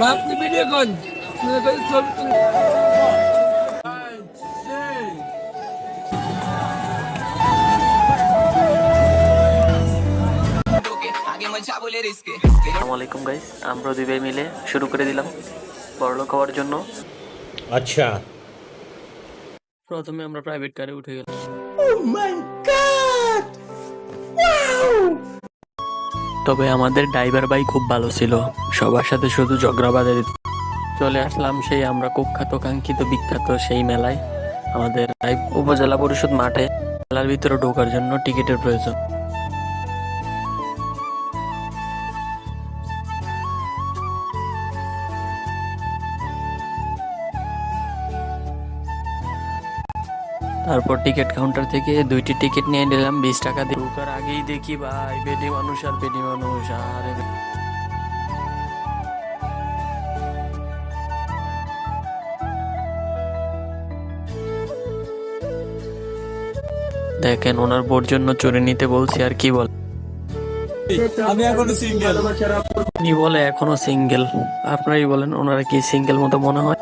ভাবছি video call ছবি তুলে। গাইস আমরা দুই মিলে শুরু করে দিলাম বড়লোক হওয়ার জন্য। আচ্ছা। প্রথমে আমরা প্রাইভেট কারে উঠে গেলাম। oh তবে আমাদের ড্রাইভার ভাই খুব ভালো ছিল। সবার সাথে শুধু ঝগড়া বাঁধে চলে আসলাম সেই আমরা কুখ্যাত, কাঙ্ক্ষিত, বিখ্যাত সেই মেলায়। আমাদের উপজেলা পরিষদ মাঠে মেলার ভিতরে ঢোকার জন্য টিকিটের প্রয়োজন। তারপর টিকিট কাউন্টার থেকে দুইটি টিকিট নিয়ে নিলাম বিশ টাকা দিয়ে। ঢোকার আগেই দেখি ভাই বেডি মানুষ আর বেডি মানুষ আর দেখেন ওনার বোর জন্য চুরি নিতে বলছি আর কি বল আমি এখন সিঙ্গেল উনি বলে এখনও সিঙ্গেল আপনারই বলেন ওনারা কি সিঙ্গেল মতো মনে হয়?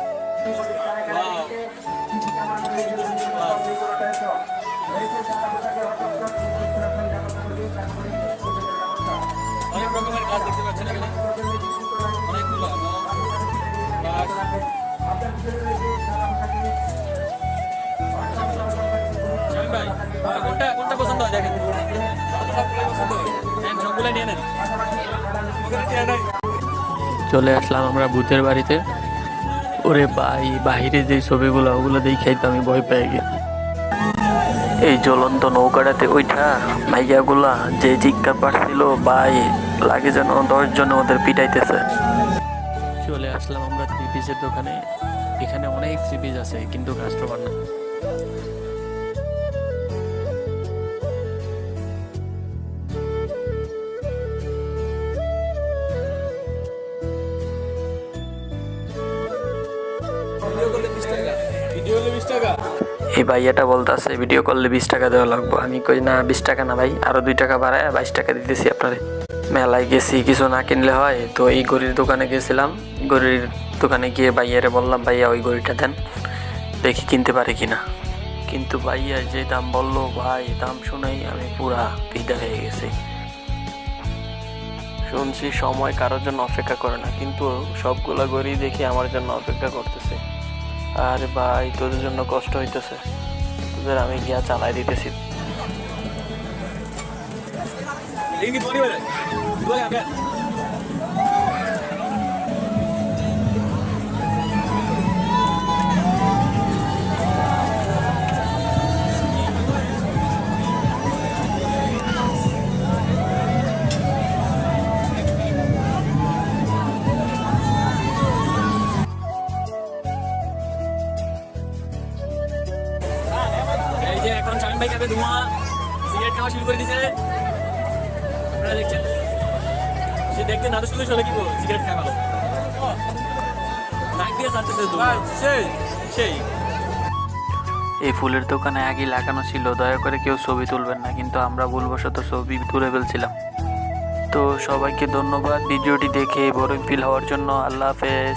কোনটা কোনটা পছন্দ হয় দেখেন। হয় নেন, সবগুলাই নিয়ে নেন। চলে আসলাম আমরা ভূতের বাড়িতে। ওরে ভাই বাহিরে যে ছবিগুলো ওগুলো দেখাই তো আমি ভয় পেয়ে গেছি। এই জ্বলন্ত নৌকাটাতে ওইটা মাইয়াগুলা যে চিৎকার পাচ্ছিল ভাই লাগে যেন দশ জন ওদের পিটাইতেছে। চলে আসলাম আমরা থ্রি পিসের দোকানে। এখানে অনেক থ্রি পিস আছে কিন্তু কাস্টমার না এই ভাইয়াটা বলতেছে, ভিডিও করলে বিশ টাকা দেওয়া লাগবে। আমি কই, না, বিশ টাকা না ভাই, আরও দুই টাকা বাড়ায় বাইশ টাকা দিতেছি আপনারে। মেলায় গেছি, কিছু না কিনলে হয়। তো এই গড়ির দোকানে গেছিলাম। গড়ির দোকানে গিয়ে ভাইয়ারে বললাম, ভাইয়া, ওই গড়িটা দেন, দেখি কিনতে পারি কিনা। কিন্তু ভাইয়া যে দাম বলল, ভাই, দাম শুনেই আমি পুরা ফিদা হয়ে গেছি। শুনছি সময় কারোর জন্য অপেক্ষা করে না, কিন্তু সবগুলা গড়ি দেখি আমার জন্য অপেক্ষা করতেছে। আরে ভাই তোদের জন্য কষ্ট হইতেছে। তোদের আমি গিয়া চালাই দিতেছি। ini যে এখন শামীম ভাই ধোঁয়া। সিগারেট খাওয়া শুরু করে দিয়েছে। আপনারা দেখছেন। সে দেখতে হলে কি সিগারেট ভালো। নাক দিয়ে সেই। সেই। এই ফুলের দোকানে আগে লাগানো ছিল দয়া করে কেউ ছবি তুলবেন না কিন্তু আমরা ভুলবশত ছবি তুলে ফেলছিলাম। তো সবাইকে ধন্যবাদ ভিডিওটি দেখে বড় ফিল হওয়ার জন্য আল্লাহ হাফেজ।